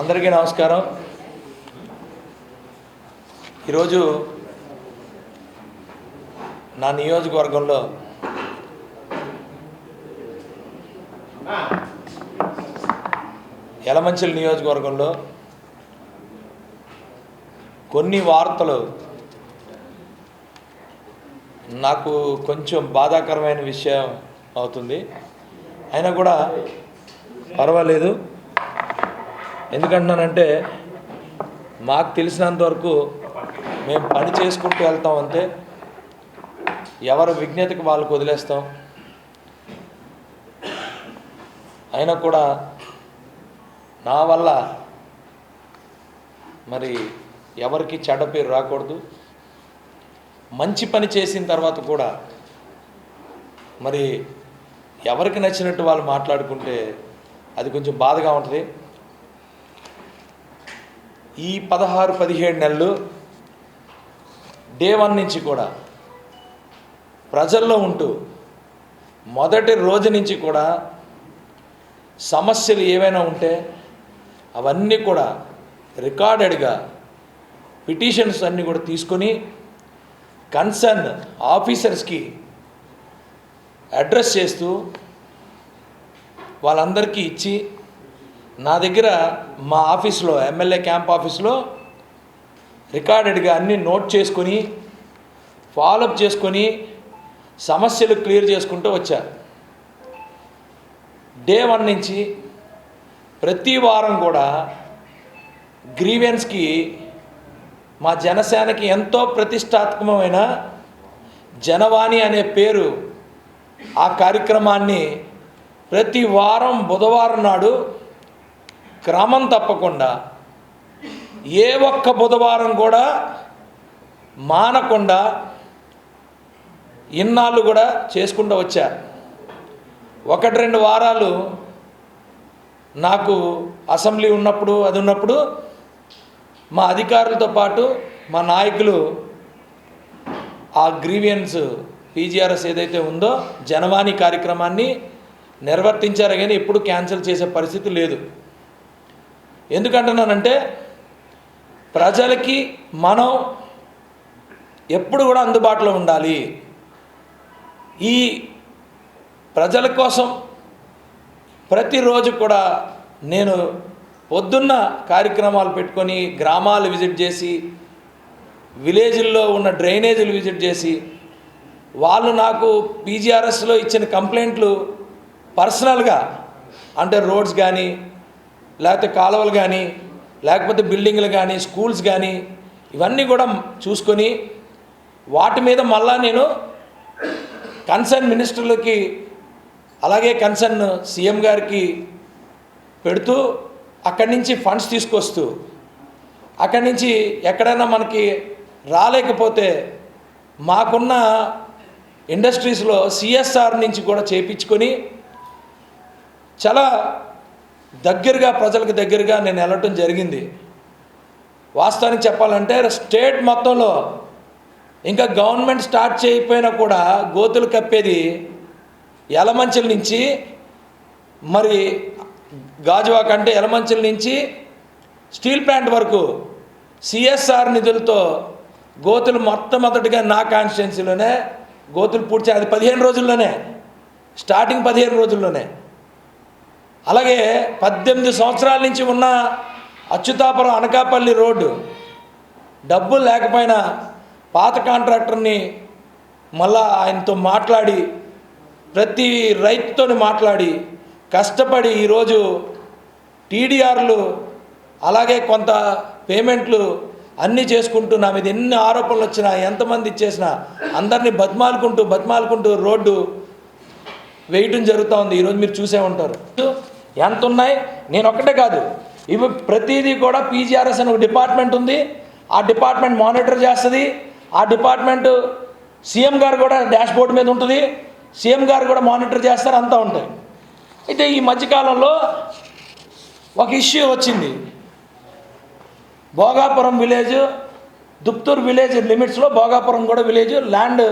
అందరికీ నమస్కారం. ఈరోజు నా నియోజకవర్గంలో యలమంచిలి నియోజకవర్గంలో కొన్ని వార్తలు నాకు కొంచెం బాధాకరమైన విషయం అవుతుంది. అయినా కూడా పర్వాలేదు. ఎందుకంటున్నానంటే మాకు తెలిసినంత వరకు మేము పని చేసుకుంటూ వెళ్తాం అంతే. ఎవరి విజ్ఞతకి వాళ్ళకు వదిలేస్తాం. అయినా కూడా నా వల్ల మరి ఎవరికి చెడ్డ పేరు రాకూడదు. మంచి పని చేసిన తర్వాత కూడా మరి ఎవరికి నచ్చినట్టు వాళ్ళు మాట్లాడుకుంటే అది కొంచెం బాధగా ఉంటుంది. ఈ పదహారు పదిహేడు నెలలు డే వన్ నుంచి కూడా ప్రజల్లో ఉంటూ మొదటి రోజు నుంచి కూడా సమస్యలు ఏవైనా ఉంటే అవన్నీ కూడా రికార్డెడ్గా పిటిషన్స్ అన్నీ కూడా తీసుకొని కన్సర్న్ ఆఫీసర్స్కి అడ్రస్ చేస్తూ వాళ్ళందరికీ ఇచ్చి నా దగ్గర మా ఆఫీస్లో ఎమ్మెల్యే క్యాంప్ ఆఫీస్లో రికార్డెడ్గా అన్నీ నోట్ చేసుకొని ఫాలోఅప్ చేసుకొని సమస్యలు క్లియర్ చేసుకుంటూ వచ్చా. డే వన్ నుంచి ప్రతి వారం కూడా గ్రీవెన్స్కి మా జనసేనకి ఎంతో ప్రతిష్టాత్మకమైన జనవాణి అనే పేరు ఆ కార్యక్రమాన్ని ప్రతి వారం బుధవారం నాడు క్రమం తప్పకుండా ఏ ఒక్క బుధవారం కూడా మానకుండా ఇన్నాళ్ళు కూడా చేసుకుంటూ వచ్చారు ఒకటి రెండు వారాలు నాకు అసెంబ్లీ ఉన్నప్పుడు అది ఉన్నప్పుడు మా అధికారులతో పాటు మా నాయకులు ఆ గ్రీవియన్స్ పీజీఆర్ఎస్ ఏదైతే ఉందో జనవాణి కార్యక్రమాన్ని నిర్వర్తించారు కానీ ఎప్పుడు క్యాన్సిల్ చేసే పరిస్థితి లేదు. ఎందుకంటున్నానంటే ప్రజలకి మనం ఎప్పుడు కూడా అందుబాటులో ఉండాలి. ఈ ప్రజల కోసం ప్రతిరోజు కూడా నేను పొద్దున్న కార్యక్రమాలు పెట్టుకొని గ్రామాలు విజిట్ చేసి విలేజ్ల్లో ఉన్న డ్రైనేజీలు విజిట్ చేసి వాళ్ళు నాకు పీజీఆర్ఎస్లో ఇచ్చిన కంప్లైంట్లు పర్సనల్గా అంటే రోడ్స్ కానీ లేకపోతే కాలువలు కానీ లేకపోతే బిల్డింగ్లు కానీ స్కూల్స్ కానీ ఇవన్నీ కూడా చూసుకొని వాటి మీద మళ్ళా నేను కన్సర్న్ మినిస్టర్లకి అలాగే కన్సర్న్ సీఎం గారికి పెడుతూ అక్కడి నుంచి ఫండ్స్ తీసుకొస్తూ అక్కడి నుంచి ఎక్కడైనా మనకి రాలేకపోతే మాకున్న ఇండస్ట్రీస్లో సిఎస్ఆర్ నుంచి కూడా చేపించుకొని చాలా దగ్గరగా ప్రజలకు దగ్గరగా నేను వెళ్ళటం జరిగింది. వాస్తవానికి చెప్పాలంటే స్టేట్ మొత్తంలో ఇంకా గవర్నమెంట్ స్టార్ట్ చేయకపోయినా కూడా గోతులు కప్పేది ఎలమంచిల నుంచి మరి గాజువాక్ అంటే ఎలమంచిల నుంచి స్టీల్ ప్లాంట్ వరకు సిఎస్ఆర్ నిధులతో గోతులు మొట్టమొదటిగా నా కాన్స్టిట్యున్సీలోనే గోతులు పూడ్చే అది పదిహేను రోజుల్లోనే స్టార్టింగ్ పదిహేను రోజుల్లోనే. అలాగే పద్దెనిమిది సంవత్సరాల నుంచి ఉన్న అచ్యుతాపురం అనకాపల్లి రోడ్డు డబ్బులు లేకపోయినా పాత కాంట్రాక్టర్ని మళ్ళా ఆయనతో మాట్లాడి ప్రతి రైతుతో మాట్లాడి కష్టపడి ఈరోజు టీడీఆర్లు అలాగే కొంత పేమెంట్లు అన్నీ చేసుకుంటూ నా మీద ఎన్ని ఆరోపణలు వచ్చినా ఎంతమంది ఇచ్చేసినా అందరినీ బతిమాలుకుంటూ బతిమాలుకుంటూ రోడ్డు వేయటం జరుగుతూ ఉంది. ఈరోజు మీరు చూసే ఉంటారు. ఎంత ఉన్నాయి నేను ఒక్కటే కాదు. ఇవి ప్రతిదీ కూడా పీజీఆర్ఎస్ అని ఒక డిపార్ట్మెంట్ ఉంది. ఆ డిపార్ట్మెంట్ మానిటర్ చేస్తుంది. ఆ డిపార్ట్మెంట్ సీఎం గారు కూడా డాష్ బోర్డు మీద ఉంటుంది. సీఎం గారు కూడా మానిటర్ చేస్తారు అంతా ఉంటాయి. అయితే ఈ మధ్యకాలంలో ఒక ఇష్యూ వచ్చింది. భోగాపురం విలేజ్ దుప్తూర్ విలేజ్ లిమిట్స్లో భోగాపురం కూడా విలేజ్ ల్యాండ్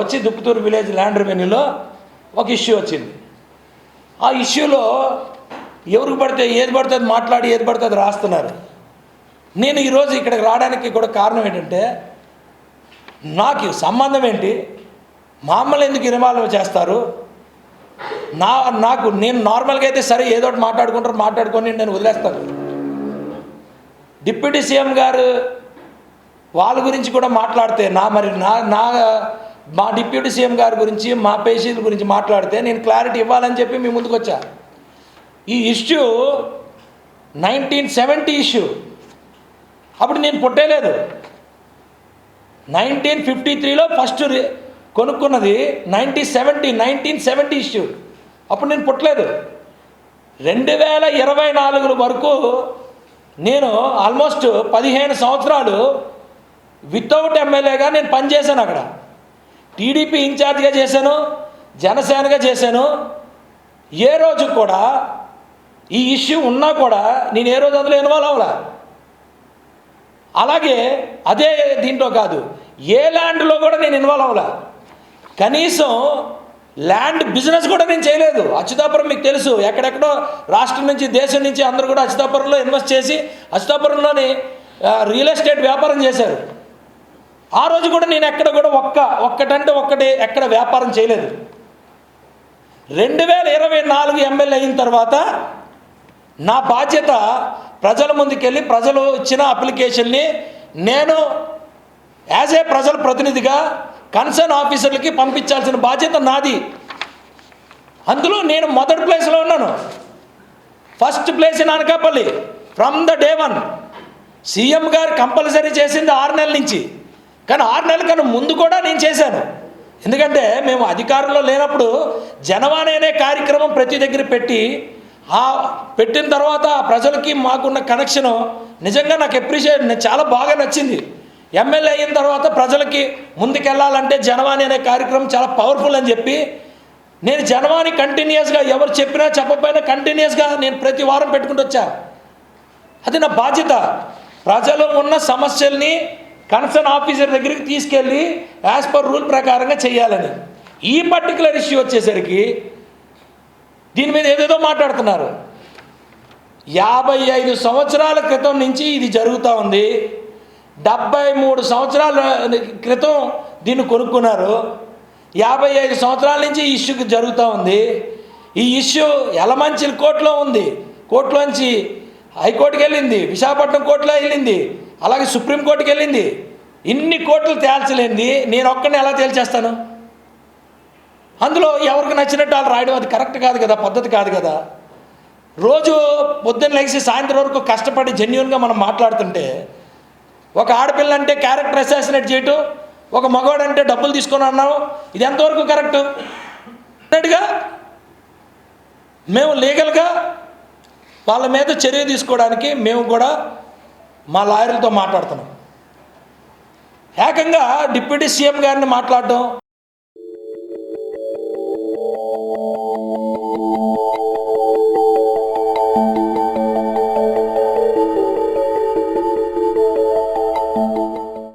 వచ్చి దుప్తూర్ విలేజ్ ల్యాండ్ రెవెన్యూలో ఒక ఇష్యూ వచ్చింది. ఆ ఇష్యూలో ఎవరికి పడితే ఏది పడితే అది మాట్లాడి ఏది పడితే అది రాస్తున్నారు. నేను ఈరోజు ఇక్కడికి రావడానికి కూడా కారణం ఏంటంటే నాకు సంబంధం ఏంటి? మామూలు ఎందుకు ఇన్వాల్వ్ చేస్తారు? నా నాకు నేను నార్మల్గా అయితే సరే ఏదో ఒకటి మాట్లాడుకుంటారు మాట్లాడుకొని నేను వదిలేస్తాను. డిప్యూటీ సీఎం గారు వాళ్ళ గురించి కూడా మాట్లాడితే నా మరి నా నా మా డిప్యూటీ సీఎం గారి గురించి మా పేషెంట్ గురించి మాట్లాడితే నేను క్లారిటీ ఇవ్వాలని చెప్పి మీ ముందుకు వచ్చా. ఈ ఇష్యూ నైన్టీన్ సెవెంటీ ఇష్యూ. అప్పుడు నేను పుట్టేలేదు. నైన్టీన్ ఫిఫ్టీ త్రీలో ఫస్ట్ రి- కొనుక్కున్నది nineteen seventy nineteen seventy issue. అప్పుడు నేను పుట్టలేదు. రెండు వేల ఇరవై నాలుగు వరకు నేను ఆల్మోస్ట్ పదిహేను సంవత్సరాలు వితౌట్ ఎమ్మెల్యేగా నేను పనిచేశాను అక్కడ. టీడీపీ ఇన్ఛార్జ్గా చేశాను జనసేనగా చేశాను. ఏ రోజు కూడా ఈ ఇష్యూ ఉన్నా కూడా నేను ఏ రోజు అందులో ఇన్వాల్వ్ అవ్వలా. అలాగే అదే దీంట్లో కాదు ఏ ల్యాండ్లో కూడా నేను ఇన్వాల్వ్ అవ్వలా. కనీసం ల్యాండ్ బిజినెస్ కూడా నేను చేయలేదు. అచ్యుతాపురం మీకు తెలుసు ఎక్కడెక్కడో రాష్ట్రం నుంచి దేశం నుంచి అందరూ కూడా అచ్యుతాపురంలో ఇన్వెస్ట్ చేసి అచ్యుతాపురంలోని రియల్ ఎస్టేట్ వ్యాపారం చేశారు. ఆ రోజు కూడా నేను ఎక్కడ కూడా ఒక్క ఒక్కటంటే ఒక్కటి ఎక్కడ వ్యాపారం చేయలేదు. రెండు వేల ఇరవై నాలుగు ఎమ్మెల్యే అయిన తర్వాత నా బాధ్యత ప్రజల ముందుకెళ్ళి ప్రజలు ఇచ్చిన అప్లికేషన్ని నేను యాజ్ ఏ ప్రజల ప్రతినిధిగా కన్సర్న్ ఆఫీసర్లకి పంపించాల్సిన బాధ్యత నాది. అందులో నేను మొదటి ప్లేస్లో ఉన్నాను. First place in Anakapalli from the day one. CM గారు కంపల్సరీ చేసింది ఆరు నెలల నుంచి. కానీ ఆరు నెలల కన్నా ముందు కూడా నేను చేశాను. ఎందుకంటే మేము అధికారంలో లేనప్పుడు జనవాణి అనే కార్యక్రమం ప్రతి దగ్గర పెట్టి ఆ పెట్టిన తర్వాత ఆ ప్రజలకి మాకున్న కనెక్షను నిజంగా నాకు అప్రిషియేట్ చాలా బాగా నచ్చింది. ఎమ్మెల్యే అయిన తర్వాత ప్రజలకి ముందుకెళ్ళాలంటే జనవాణి అనే కార్యక్రమం చాలా పవర్ఫుల్ అని చెప్పి నేను జనవాణి కంటిన్యూస్గా ఎవరు చెప్పినా చెప్పకపోయినా కంటిన్యూస్గా నేను ప్రతి వారం పెట్టుకుంటూ వచ్చా. అది నా బాధ్యత. ప్రజలు ఉన్న సమస్యల్ని కన్సర్న్ ఆఫీసర్ దగ్గరికి తీసుకెళ్ళి యాజ్ పర్ రూల్ ప్రకారంగా చేయాలని ఈ పర్టికులర్ ఇష్యూ వచ్చేసరికి దీని మీద ఏదేదో మాట్లాడుతున్నారు. యాభై ఐదు సంవత్సరాల క్రితం నుంచి ఇది జరుగుతూ ఉంది. డెబ్బై మూడు సంవత్సరాల క్రితం దీన్ని కొనుక్కున్నారు. యాభై ఐదు సంవత్సరాల నుంచి ఈ ఇష్యూకి జరుగుతూ ఉంది. ఈ ఇష్యూ ఎలమంచిల కోర్టులో ఉంది. కోర్టులోంచి హైకోర్టుకి వెళ్ళింది. విశాఖపట్నం కోర్టులో వెళ్ళింది. అలాగే సుప్రీంకోర్టుకి వెళ్ళింది. ఇన్ని కోర్టులు తేల్చలేంది. నేను ఒక్కడిని ఎలా తేల్చేస్తాను? అందులో ఎవరికి నచ్చినట్టు వాళ్ళు రాయడం అది కరెక్ట్ కాదు కదా? పద్ధతి కాదు కదా? రోజు పొద్దున్న లేచి సాయంత్రం వరకు కష్టపడి జెన్యున్గా మనం మాట్లాడుతుంటే ఒక ఆడపిల్ల అంటే క్యారెక్టర్ అసాసినేట్ చేయటం ఒక మగవాడు అంటే డబ్బులు తీసుకొని అన్నావు ఇది ఎంతవరకు కరెక్ట్? అన్నట్టుగా మేము లీగల్గా వాళ్ళ మీద చర్య తీసుకోవడానికి మేము కూడా మా లాయర్లతో మాట్లాడుతున్నాం. ఏకంగా డిప్యూటీ సీఎం గారిని మాట్లాడడం